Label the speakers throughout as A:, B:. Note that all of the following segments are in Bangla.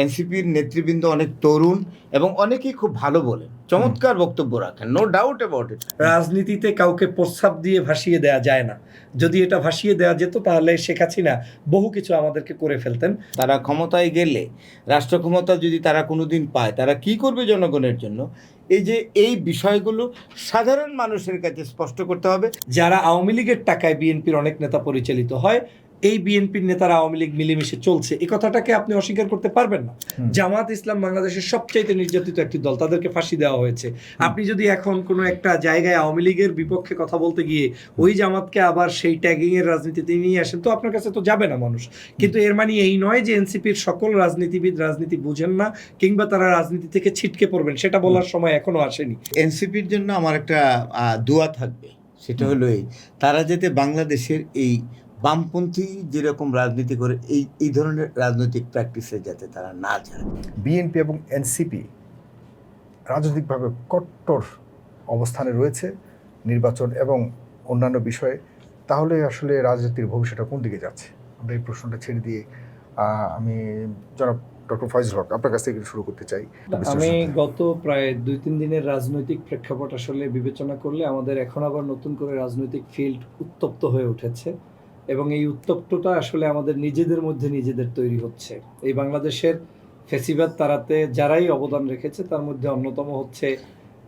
A: এনসিপির নেতৃবৃন্দ অনেক তরুণ এবং অনেকেই খুব ভালো বলেন। চমৎকার বক্তব্য রাখেন নো ডাউট অ্যাবাউট ইট
B: রাজনীতিতে কাউকে প্রস্রাব দিয়ে ভাসিয়ে দেওয়া যায় না। যদি এটা ভাসিয়ে দেওয়া যেত তাহলে শেখ হাসিনা বহু কিছু আমাদেরকে করে ফেলতেন।
A: তারা ক্ষমতায় গেলে রাষ্ট্র ক্ষমতা যদি তারা কোনোদিন পায় তারা কি করবে জনগণের জন্য? এই যে এই বিষয়গুলো সাধারণ মানুষের কাছে স্পষ্ট করতে হবে।
B: যারা আওয়ামী লীগের টাকায় বিএনপির অনেক নেতা পরিচালিত হয় এই বিএনপির নেতারা আওয়ামী লীগ মিলেমিশে চলছে। এই কথাটাকে আপনি অস্বীকার করতে পারবেন না। জামাত ইসলাম বাংলাদেশের সবচাইতে নির্যাতিত একটি দল তাদেরকে ফাঁসি দেওয়া হয়েছে। আপনি যদি এখন কোনো একটা জায়গায় আওয়ামী লীগের বিপক্ষে কথা বলতে গিয়ে ওই জামাতকে আবার সেই ট্যাগিং এর রাজনীতিতে নিয়ে আসেন তো আপনার কাছে তো যাবে না মানুষ। কিন্তু এর মানে এই নয় যে এনসিপির সকল রাজনীতিবিদ রাজনীতি বুঝেন না কিংবা তারা রাজনীতি থেকে ছিটকে পড়বেন সেটা বলার সময় এখনও আসেনি।
A: এনসিপির জন্য আমার একটা আহ, দোয়া থাকবে। সেটা হলো এই তারা যাতে বাংলাদেশের এই বামপন্থী যেরকম রাজনীতি করে এই এই ধরনের রাজনৈতিক প্র্যাকটিসে যাতে তারা না যায়।
C: বিএনপি এবং এনসিপি রাজনৈতিকভাবে কট্টর অবস্থানে রয়েছে নির্বাচন এবং অন্যান্য বিষয়ে। তাহলে আসলে রাজনীতির ভবিষ্যৎটা কোন দিকে যাচ্ছে? আমরা এই প্রশ্নটা ছেড়ে দিয়ে আহ, আমি জনাব ডক্টর ফয়জুল হক আপনার কাছ থেকে শুরু করতে চাই।
B: আমি গত প্রায় দুই তিন দিনের রাজনৈতিক প্রেক্ষাপট আসলে বিবেচনা করলে আমাদের এখন আবার নতুন করে রাজনৈতিক ফিল্ড উত্তপ্ত হয়ে উঠেছে। এবং এই উত্তপ্তটা আসলে আমাদের নিজেদের মধ্যে নিজেদের তৈরি হচ্ছে। এই বাংলাদেশের ফেসিবাদ তারাতে যারাই অবদান রেখেছে তার মধ্যে অন্যতম হচ্ছে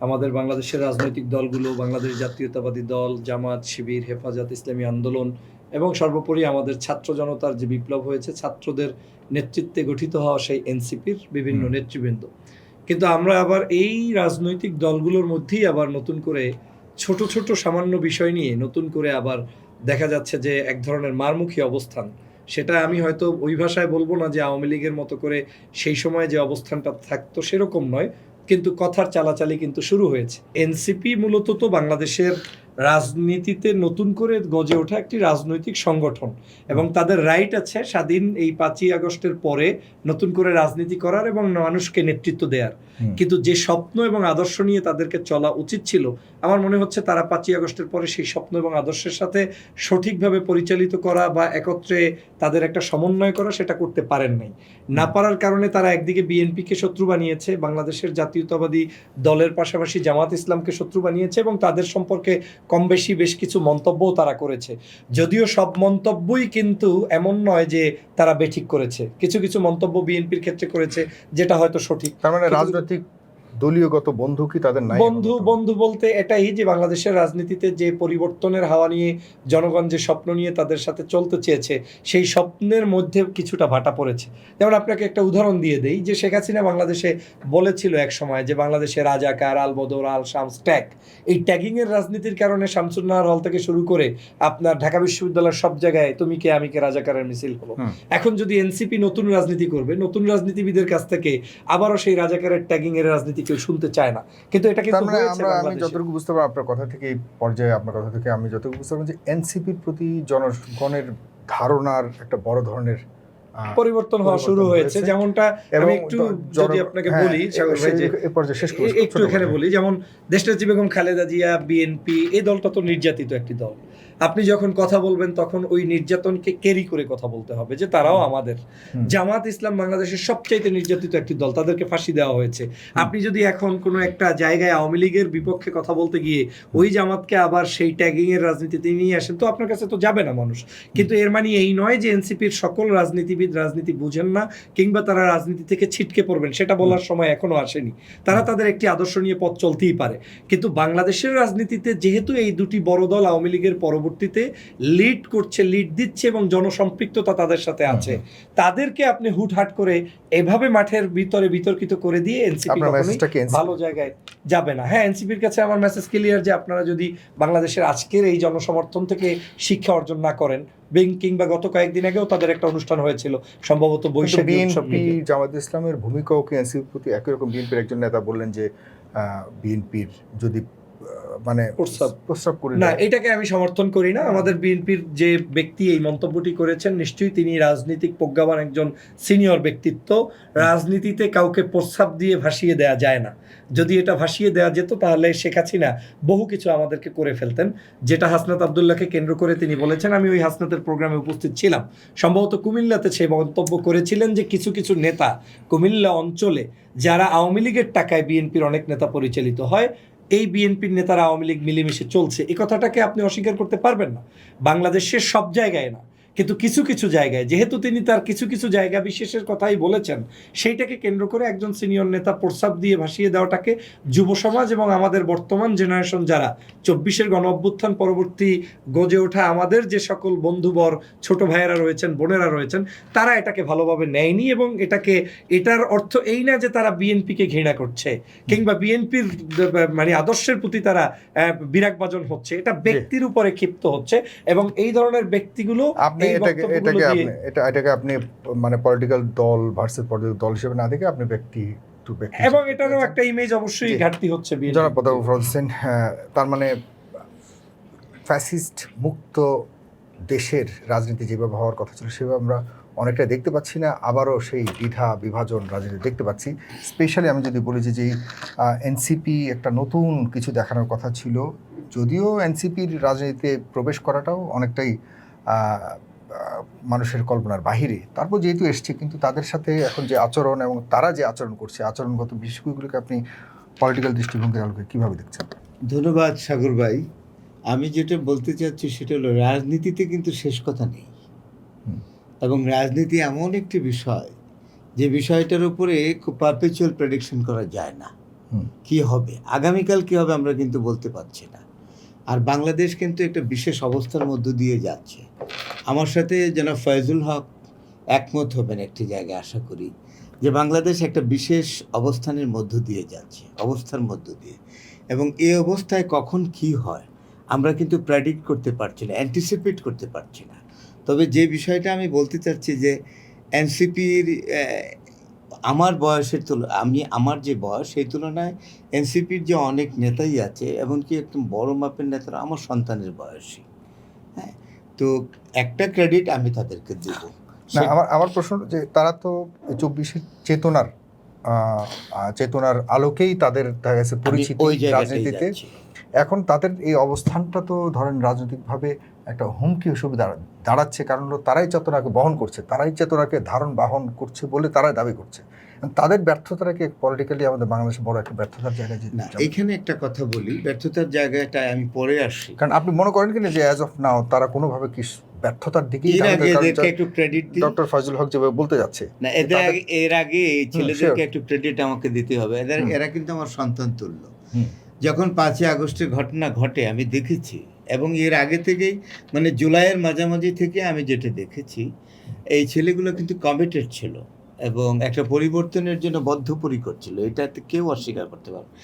B: আমাদের বাংলাদেশের রাজনৈতিক দলগুলো বাংলাদেশ জাতীয়তাবাদী দল জামাত শিবির হেফাজত ইসলামী আন্দোলন এবং সর্বোপরি আমাদের ছাত্র জনতার যে বিপ্লব হয়েছে ছাত্রদের নেতৃত্বে গঠিত হওয়া সেই এনসিপির বিভিন্ন নেতৃবৃন্দ। কিন্তু আমরা আবার এই রাজনৈতিক দলগুলোর মধ্যেই আবার নতুন করে ছোট ছোট সামান্য বিষয় নিয়ে নতুন করে আবার দেখা যাচ্ছে যে এক ধরনের মারমুখী অবস্থান। সেটা আমি হয়তো ওই ভাষায় বলব না যে আওয়ামী লীগের মতো করে সেই সময় যে অবস্থানটা থাকতো সেরকম নয় কিন্তু কথার চালাচালি কিন্তু শুরু হয়েছে। এনসিপি মূলত তো বাংলাদেশের রাজনীতিতে নতুন করে গজে ওঠা একটি রাজনৈতিক সংগঠন এবং তাদের রাইট আছে স্বাধীন এই পাঁচই আগস্টের পরে নতুন করে রাজনীতি করার এবং মানুষকে নেতৃত্ব দেওয়ার কিন্তু যে স্বপ্ন এবং আদর্শ নিয়ে তাদেরকে চলা উচিত ছিল আমার মনে হচ্ছে তারা পাঁচই আগস্টের পরে সেই স্বপ্ন এবং আদর্শের সাথে সঠিকভাবে পরিচালিত করা বা একত্রে তাদের একটা সমন্বয় করা সেটা করতে পারেন নাই। না পারার কারণে তারা একদিকে বিএনপিকে শত্রু বানিয়েছে বাংলাদেশের জাতীয়তাবাদী দলের পাশাপাশি জামাত ইসলামকে শত্রু বানিয়েছে এবং তাদের সম্পর্কে কম বেশি বেশ কিছু মন্তব্যও তারা করেছে। যদিও সব মন্তব্যই কিন্তু এমন নয় যে তারা বেঠিক করেছে। কিছু কিছু মন্তব্য বিএনপির ক্ষেত্রে করেছে যেটা হয়তো সঠিক।
C: তার মানে রাজনৈতিক দলীয়গত বন্ধু কি তাদের নাই
B: বন্ধু বন্ধু বলতে এটাই যে বাংলাদেশের রাজনীতিতে যে পরিবর্তনের হাওয়া নিয়ে জনগণ যে স্বপ্ন নিয়ে তাদের সাথে চলতে চেয়েছে সেই স্বপ্নের মধ্যে কিছুটা ভাটা পড়েছে। যেমন আপনাকে একটা উদাহরণ দিয়ে দেই যে শেখ হাসিনা বাংলাদেশে বলেছিল এক সময় যে বাংলাদেশে রাজাকার আল বদর আল শামস ট্যাগ এই ট্যাগিংয়ের রাজনীতির কারণে শামসুন্নাহার হল থেকে শুরু করে আপনার ঢাকা বিশ্ববিদ্যালয়ের সব জায়গায় তুমি কে আমি কে রাজাকারের মিছিল হলো এখন যদি এনসিপি নতুন রাজনীতি করবে নতুন রাজনীতিবিদের কাছ থেকে আবারও সেই রাজাকারের ট্যাগিং এর রাজনীতি কেউ শুনতে চায় না কিন্তু এটা কিন্তু
C: মানে আমরা আমি যতটুকু বুঝতে পারি আপনার কথা থেকে এই পর্যায়ে আপনার কথা থেকে আমি যতটুকু বুঝতে পারলাম যে এনসিপির প্রতি জনগণের ধারণার একটা বড় ধরনের
B: পরিবর্তন হওয়া শুরু হয়েছে। যেমনটা আমি একটু যদি আপনাকে
C: হ্যাঁ,
B: বলি একটু এখানে
C: করে।
B: বলি যেমন দেশনেত্রী বেগম খালেদা জিয়া বিএনপি এই দলটা তো নির্যাতিত একটি দল আপনি যখন কথা বলবেন তখন ওই নির্যাতনকে ক্যারি করে কথা বলতে হবে যে তারাও আমাদের। জামাত ইসলাম বাংলাদেশের সবচাইতে নির্যাতিত একটি দল তাদেরকে ফাঁসি দেওয়া হয়েছে। আপনি যদি এখন কোনো একটা জায়গায় আওয়ামী লীগের বিপক্ষে কথা বলতে গিয়ে ওই জামাতকে আবার সেই ট্যাগিং এর রাজনীতিতে নিয়ে আসেন তো আপনার কাছে তো যাবে না মানুষ। কিন্তু এর মানে এই নয় যে এনসিপির সকল রাজনীতিবিদ রাজনীতি বুঝেন না কিংবা তারা রাজনীতি থেকে ছিটকে পড়বেন সেটা বলার সময় এখনও আসেনি। তারা তাদের একটি আদর্শ নিয়ে পথ চলতেই পারে। কিন্তু বাংলাদেশের রাজনীতিতে যেহেতু এই দুটি বড় দল আওয়ামী লীগের পরবর্তীতে লিড করছে লিড দিচ্ছে এবং জনসম্পৃক্ততা তাদের সাথে আছে। তাদেরকে আপনি হুটহাট করে এভাবে মাঠের ভিতরে বিতর্কিত করে দিয়ে এনসিপি? ভালো জায়গায় যাবে না। হ্যাঁ এনসিপির কাছে আমার মেসেজ ক্লিয়ার যে আপনারা যদি বাংলাদেশের আজকের এই জনসমর্থন থেকে শিক্ষা অর্জন না করেন বেং বা গত কয়েকদিন আগেও তাদের একটা অনুষ্ঠান হয়েছিল সম্ভবত বৈশাখী
C: জামাত ইসলামের ভূমিকাও কি এনসিপির প্রতি একই রকম বিএনপির একজন নেতা বললেন যে বিএনপির যদি মানে
B: প্রস্তাব।
C: করে
B: না এটাকে আমি সমর্থন করি না। আমাদের বিএনপির যে ব্যক্তি এই মন্তব্যটি করেছেন নিশ্চয়ই তিনি রাজনীতিক প্রজ্ঞাবান একজন সিনিয়র ব্যক্তিত্ব। রাজনীতিতে কাউকে প্রস্তাব দিয়ে ভাসিয়ে দেওয়া যায় না। যদি এটা ভাসিয়ে দেওয়া যেত তাহলে শেখ হাসিনা বহু কিছু আমাদেরকে করে ফেলতেন। যেটা হাসনাত আবদুল্লাহকে কেন্দ্র করে তিনি বলেছেন আমি ওই হাসনাতের প্রোগ্রামে উপস্থিত ছিলাম। সম্ভবত কুমিল্লাতে সে মন্তব্য করেছিলেন যে কিছু কিছু নেতা কুমিল্লা অঞ্চলে যারা আওয়ামী লীগের টাকায় বিএনপির অনেক নেতা পরিচালিত হয় এই বিএনপির নেতারা আওয়ামী লীগ মিলেমিশে চলছে এ কথাটাকে আপনি অস্বীকার করতে পারবেন না। বাংলাদেশের সব জায়গায় না। কিন্তু কিছু কিছু জায়গায় যেহেতু তিনি তার কিছু কিছু জায়গা বিশেষের কথাই বলেছেন সেইটাকে কেন্দ্র করে একজন সিনিয়র নেতা প্রস্তাব দিয়ে ভাসিয়ে দেওয়াটাকে যুব সমাজ এবং আমাদের বর্তমান জেনারেশন যারা চব্বিশের গণ অভ্যুত্থান পরবর্তী গজে ওঠা আমাদের যে সকল বন্ধুবর ছোট ভাইয়েরা রয়েছেন বোনেরা রয়েছেন তারা এটাকে ভালোভাবে নেয়নি এবং এটাকে এটার অর্থ এই না যে তারা বিএনপিকে ঘৃণা করছে কিংবা বিএনপির মানে আদর্শের প্রতি তারা আহ, বিরাগভাজন হচ্ছে এটা ব্যক্তির উপরে ক্ষিপ্ত হচ্ছে এবং এই ধরনের ব্যক্তিগুলো
C: আপনি এটাকে এটাকে আপনি এটা এটাকে আপনি মানে পলিটিক্যাল দল ভার্সেস পলিটিক্যাল দল হিসেবে না দেখে আপনি ব্যক্তি টু ব্যক্তি
B: এবং এটারও একটা ইমেজ অবশ্যই ঘাটতি হচ্ছে
C: জনাব ফরজ হোসেন হ্যাঁ, তার মানে ফ্যাসিস্ট মুক্ত দেশের রাজনীতি যেভাবে হওয়ার কথা ছিল সেভাবে আমরা অনেকটা দেখতে পাচ্ছি না আবারও সেই দ্বিধা বিভাজন রাজনীতি দেখতে পাচ্ছি। স্পেশালি আমি যদি বলি যে এনসিপি একটা নতুন কিছু দেখানোর কথা ছিল যদিও এনসিপির রাজনীতিতে প্রবেশ করাটাও অনেকটাই মানুষের কল্পনার বাহিরে। তারপর যেহেতু এসছে কিন্তু তাদের সাথে এখন যে আচরণ এবং তারা যে আচরণ করছে আচরণগত বিষয়গুলোকে আপনি পলিটিক্যাল দৃষ্টিভঙ্গির আলোকে কীভাবে দেখছেন?
A: ধন্যবাদ সাগর ভাই। আমি যেটা বলতে চাচ্ছি সেটা হলো রাজনীতিতে কিন্তু শেষ কথা নেই। এবং রাজনীতি এমন একটি বিষয় যে বিষয়টার উপরে খুব পারপেচুয়াল প্রেডিকশন করা যায় না। কি হবে? আগামীকাল কি হবে আমরা কিন্তু বলতে পারছি না। আর বাংলাদেশ কিন্তু একটা বিশেষ অবস্থার মধ্য দিয়ে যাচ্ছে। আমার সাথে যেন ফয়জুল হক একমত হবেন একটি জায়গায়, আশা করি, যে বাংলাদেশ একটা বিশেষ অবস্থানের মধ্য দিয়ে যাচ্ছে, অবস্থার মধ্য দিয়ে। এবং এই অবস্থায় কখন কি হয়, আমরা কিন্তু প্রেডিক্ট করতে পারছি না অ্যান্টিসিপেট করতে পারছি না। তবে যে বিষয়টা আমি বলতে চাচ্ছি যে, এনসিপির আমার বয়সের তুল, আমি, আমার যে বয়স, সেই তুলনায় এনসিপির যে অনেক নেতাই আছে, এমনকি একদম বড় মাপের নেতারা, আমার সন্তানের বয়সী। তো একটা ক্রেডিট আমি তাদেরকে দেব।
C: না আমার আমার প্রশ্ন যে তারা তো চব্বিশের চেতনার চেতনার আলোকেই তাদের
A: আমি
C: পরিচিতি রাজনীতিতে। এখন তাদের এই অবস্থানটা তো ধরেন রাজনৈতিকভাবে একটা হুমকি হিসেবে দাঁড়াচ্ছে। কারণ তারাই চেতনাকে বহন করছে তারাই চেতনাকে ধারণ বাহন করছে বলে তারাই দাবি করছে। তাদের ব্যর্থতাটাকে পলিটিক্যালি আমাদের বাংলাদেশে বড় একটা ব্যর্থতার জায়গায় যে-
A: না এখানে একটা কথা বলি ব্যর্থতার জায়গাটা আমি পরে আসি।
C: কারণ আপনি মনে করেন কিনা যে অ্যাজ অফ নাও তারা কোনোভাবে কি ব্যর্থতার
A: আগে একটু ক্রেডিট
C: ডক্টর ফজল হক যেভাবে বলতে যাচ্ছে।
A: না এদের আগে এর আগে এই ছেলেদেরকে একটু ক্রেডিট আমাকে দিতে হবে। এদের। এরা কিন্তু আমার সন্তান তুল্য। যখন পাঁচই আগস্টের ঘটনা ঘটে আমি দেখেছি। এবং এর আগে থেকেই মানে জুলাইয়ের মাঝামাঝি থেকে আমি যেটা দেখেছি এই ছেলেগুলো কিন্তু কমিটেড ছিল। এবং একটা পরিবর্তনের জন্য বদ্ধপরিকর ছিল এটাতে কেউ অস্বীকার করতে পারবে না।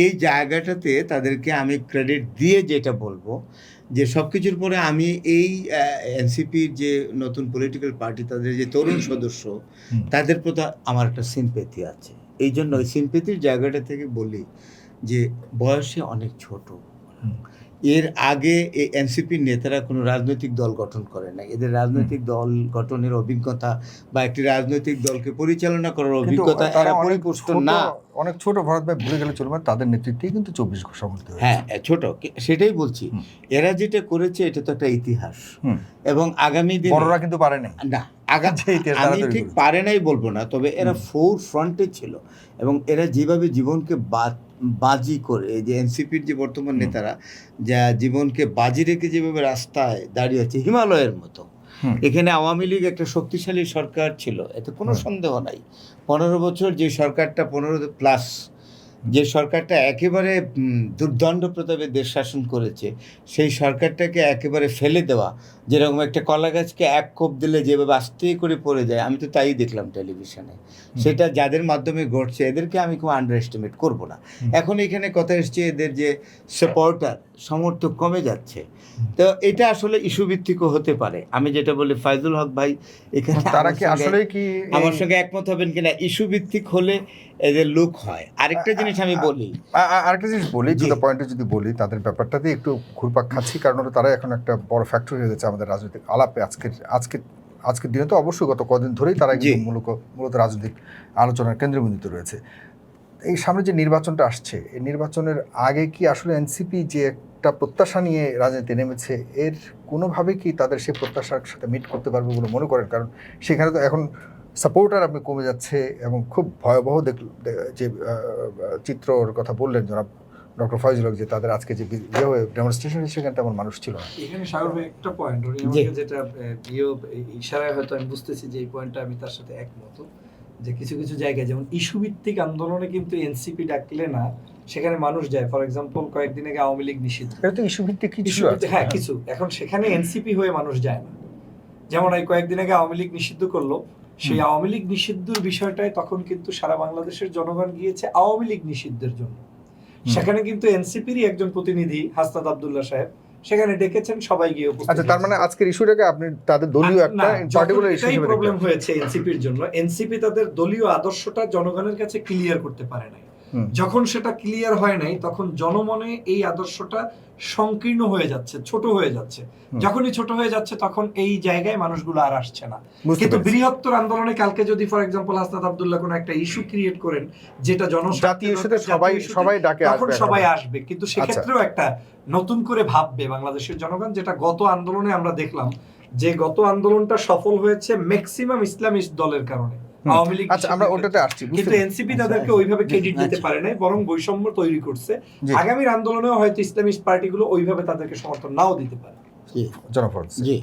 A: এই জায়গাটাতে তাদেরকে আমি ক্রেডিট দিয়ে যেটা বলব যে সব কিছুর পরে আমি এই এনসিপির যে নতুন পলিটিক্যাল পার্টি তাদের যে তরুণ সদস্য তাদের প্রতি আমার একটা সিম্পেথি আছে এই জন্য ওই সিম্পেথির জায়গাটা থেকে বলি যে বয়সে অনেক ছোট। এর আগে এই এনসিপির নেতারা কোনো রাজনৈতিক দল গঠন করে না এদের রাজনৈতিক দল গঠনের অভিজ্ঞতা বা একটি রাজনৈতিক দলকে পরিচালনা করার অভিজ্ঞতা এরা পরিপুষ্ট না।
C: অনেক ছোট ভারত ভাই ভুলে গেলে চলবে তাদের নেতৃত্বেই কিন্তু চব্বিশ হয়েছে।
A: হ্যাঁ ছোট সেটাই বলছি। এরা যেটা করেছে এটা তো একটা ইতিহাস। এবং আগামী দিন
C: বড়রা কিন্তু পারে
A: না
C: যে
A: আমি ঠিক পারে নাই বলব না তবে এরা ফোর ফ্রন্টে ছিল। এবং এরা যেভাবে জীবনকে বা- বাজি করে এই যে এনসিপির যে বর্তমান নেতারা যা জীবনকে বাজি রেখে যেভাবে রাস্তায় দাঁড়িয়ে আছে হিমালয়ের মতো। এখানে আওয়ামী লীগ একটা শক্তিশালী সরকার ছিল এতে কোনো সন্দেহ নাই। পনেরো বছর যে সরকারটা পনেরো প্লাস যে সরকারটা একেবারে দুর্দণ্ড প্রতাপে দেশ শাসন করেছে সেই সরকারটাকে একেবারে ফেলে দেওয়া যেরকম একটা কলা গাছকে এক কোপ দিলে যেভাবে আস্তে করে পড়ে যায় আমি তো তাই দেখলাম টেলিভিশনে। সেটা যাদের মাধ্যমে ঘটছে এদেরকে আমি খুব আন্ডার এস্টিমেট করব না। এখন এখানে কথা এসছে এদের যে সাপোর্টার সমর্থক কমে যাচ্ছে। তো এটা আসলে ইস্যু ভিত্তিকও হতে পারে। আমি যেটা বলি ফাইজুল হক ভাই এখানে
C: তারা কি আসলে কি
A: আমার সঙ্গে একমত হবেন কিনা ইস্যু ভিত্তিক হলে এদের লুক হয়। আরেকটা জিনিস জিনিস আমি বলি।
C: আরেকটা জিনিস বলি
A: জি।
C: দুটো পয়েন্টে যদি বলি তাদের ব্যাপারটাতে একটু ঘুরপাক খাচ্ছি কারণ হলো তারা এখন একটা বড় ফ্যাক্টর হয়ে যাচ্ছে আমাদের রাজনৈতিক আলাপে। আজকের আজকে আজকের দিনে তো অবশ্যই গত কদিন ধরেই তারা মূলত মূলত রাজনৈতিক আলোচনার কেন্দ্রবিন্দুতে রয়েছে। এই সামনে যে নির্বাচনটা আসছে এই নির্বাচনের আগে কি আসলে এনসিপি যে একটা প্রত্যাশা নিয়ে রাজনীতি নেমেছে এর কোনোভাবে কি তাদের সেই প্রত্যাশার সাথে মিট করতে পারবে বলে মনে করেন? কারণ সেখানে তো এখন সাপোর্টার আপনি কমে যাচ্ছে এবং খুব ভয়াবহ দেখ যে চিত্রর কথা বললেন জনাব ডক্টর ফয়জুল যে তাদের আজকে যে ইয়ে হয়ে ডেমনস্ট্রেশন সেখানে তেমন মানুষ ছিল না।
B: এখানে সাগর ভাই একটা পয়েন্ট যেটা ইয়ে ইশারায় হয়তো আমি বুঝতেছি যে এই পয়েন্টটা আমি তার সাথে একমত যে কিছু কিছু জায়গায় যেমন ইস্যু ভিত্তিক আন্দোলনে কিন্তু এনসিপি ডাকলে না সেখানে মানুষ যায়। ফর এক্সাম্পল কয়েকদিন আগে আওয়ামী লীগ নিষিদ্ধ।
C: এটা তো ইস্যু ভিত্তিক কিছু
B: ইস্যু হ্যাঁ কিছু। এখন সেখানে এনসিপি হয়ে মানুষ যায় না। যেমন এই কয়েকদিন আগে আওয়ামী লীগ নিষিদ্ধ করল সেই আওয়ামী লীগ নিষিদ্ধর বিষয়টায় তখন কিন্তু সারা বাংলাদেশের জনগণ গিয়েছে আওয়ামী লীগ নিষিদ্ধের জন্য। সেখানে কিন্তু এনসিপিরই একজন প্রতিনিধি হাসনাত আবদুল্লাহ সাহেব সেখানে ডেকেছেন সবাই গিয়ে
C: আচ্ছা তার মানে আজকের ইস্যুটাকে আপনি তাদের দলীয় একটা পার্টিকুলার ইস্যু হিসেবে
B: প্রবলেম হয়েছে এনসিপির জন্য এনসিপি তাদের দলীয় আদর্শটা জনগণের কাছে ক্লিয়ার করতে পারে নাই। যখন সেটা ক্লিয়ার হয় নাই তখন জনমনে এই আদর্শটা সংকীর্ণ হয়ে যাচ্ছে ছোট হয়ে যাচ্ছে। যখনই ছোট হয়ে যাচ্ছে তখন এই জায়গায় মানুষগুলো আর আসছে না। কিন্তু বৃহত্তর আন্দোলনে কালকে যদি ফর এক্সাম্পল হাসনাত আব্দুল্লাহ কোনো একটা ইস্যু ক্রিয়েট করেন যেটা জন
C: ইস্যুতে সবাই সবাই ডাকে
B: তখন সবাই আসবে। কিন্তু সেক্ষেত্রেও একটা নতুন করে ভাববে বাংলাদেশের জনগণ যেটা গত আন্দোলনে আমরা দেখলাম যে গত আন্দোলনটা সফল হয়েছে ম্যাক্সিমাম ইসলামিস্ট দলের কারণে। আওয়ামী লীগ
C: আচ্ছা আমরা ওটাতে আসছি
B: কিন্তু এনসিপি
A: আচ্ছা,
B: তাদেরকে
A: আচ্ছা।
B: ওইভাবে ক্রেডিট দিতে
A: আচ্ছা।
B: পারে নাই বরং বৈষম্য তৈরি করছে। আগামীর আন্দোলনেও হয়তো ইসলামিস্ট পার্টিগুলো ওইভাবে তাদেরকে সমর্থন নাও দিতে পারে।
C: জনফরজ
A: জি।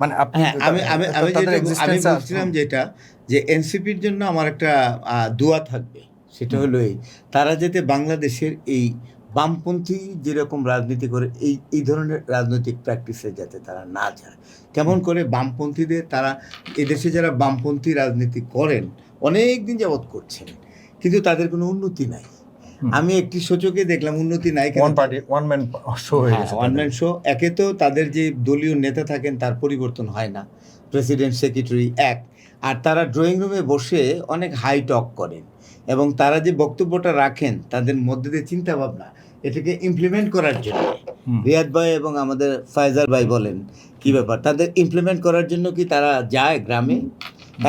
C: মানে
A: হ্যাঁ আমি আমি আমি যেটা আমি। বলছিলাম যেটা যে এনসিপির জন্য আমার একটা আহ, দোয়া থাকবে। সেটা হলো এই তারা যাতে বাংলাদেশের এই বামপন্থী যেরকম রাজনীতি করে এই এই ধরনের রাজনৈতিক প্র্যাকটিসে যাতে তারা না যায়। কেমন করে বামপন্থীদের তারা এদেশে যারা বামপন্থী রাজনীতি করেন অনেক দিন যাবৎ করছেন কিন্তু তাদের কোনো উন্নতি নাই। আমি একটি সূচকে দেখলাম উন্নতি নাই
C: one party one man show হয়ে গেছে
A: ওয়ান ম্যান শো একে তো তাদের যে দলীয় নেতা থাকেন তার পরিবর্তন হয় না। প্রেসিডেন্ট সেক্রেটারি এক। আর তারা ড্রয়িং রুমে বসে অনেক হাই টক করেন। এবং তারা যে বক্তব্যটা রাখেন তাদের মধ্যে দিয়ে চিন্তা ভাবনা এটাকে ইমপ্লিমেন্ট করার জন্য। রিয়াদ ভাই এবং আমাদের ফায়জার ভাই বলেন কি ব্যাপার? তাদের ইমপ্লিমেন্ট করার জন্য কি তারা যায় গ্রামে?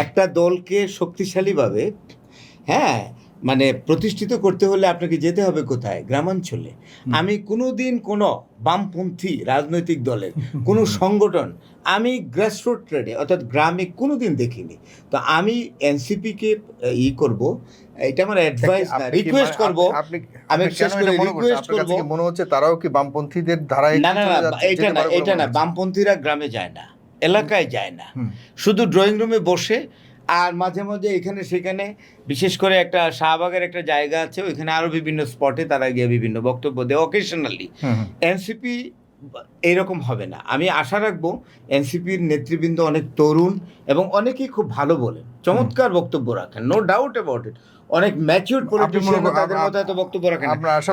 A: একটা দলকে শক্তিশালীভাবে হ্যাঁ মানে প্রতিষ্ঠিত করতে হলে আপনাকে যেতে হবে কোথায়? গ্রামাঞ্চলে। আমি কোনোদিন কোনো বামপন্থী রাজনৈতিক দলের কোনো সংগঠন আমি গ্রাসরুট ট্রেডে অর্থাৎ গ্রামে কোনো দিন দেখিনি। তো আমি এনসিপিকে ই করব। এটা আমার অ্যাডভাইস না রিকোয়েস্ট
C: মানে-
A: করব। আমি
C: কেন
A: করে
C: মনে কাছে
A: করব-
C: মনে হচ্ছে তারাও কি বামপন্থীদের ধারায়
A: না না না এটা না এটা না বামপন্থীরা গ্রামে যায় না এলাকায় যায় না। শুধু ড্রয়িং রুমে বসে আর মাঝে মধ্যে এখানে সেখানে বিশেষ করে একটা শাহবাগের একটা জায়গা আছে ওইখানে আরও বিভিন্ন স্পটে তারা গিয়ে বিভিন্ন বক্তব্য দেয় অকেশনালি। এনসিপি এইরকম হবে না। আমি আশা রাখব এনসিপির নেতৃবৃন্দ অনেক তরুণ এবং অনেকেই খুব ভালো বলেন। চমৎকার বক্তব্য রাখেন। নো ডাউট অ্যাবাউট ইট অনেক ম্যাচিউর পলিটিশিয়ান তাদের মতো এত বক্তব্য রাখেন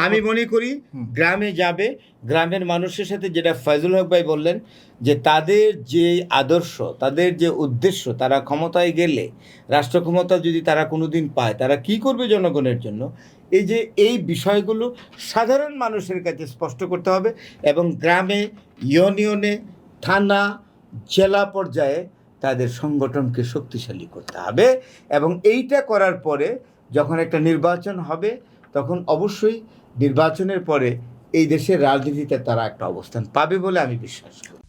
A: আমি মনে করি গ্রামে যাবে গ্রামের মানুষের সাথে যেটা ফয়জুল হক ভাই বললেন যে তাদের যে আদর্শ তাদের যে উদ্দেশ্য তারা ক্ষমতায় গেলে রাষ্ট্র ক্ষমতা যদি তারা কোনোদিন পায় তারা কি করবে জনগণের জন্য? এই যে এই বিষয়গুলো সাধারণ মানুষের কাছে স্পষ্ট করতে হবে এবং গ্রামে, ইউনিয়নে, থানা, জেলা পর্যায়ে তাদের সংগঠনকে শক্তিশালী করতে হবে এবং এইটা করার পরে যখন একটা নির্বাচন হবে, তখন অবশ্যই নির্বাচনের পরে এই দেশের রাজনীতিতে তারা একটা অবস্থান পাবে বলে আমি বিশ্বাস করি।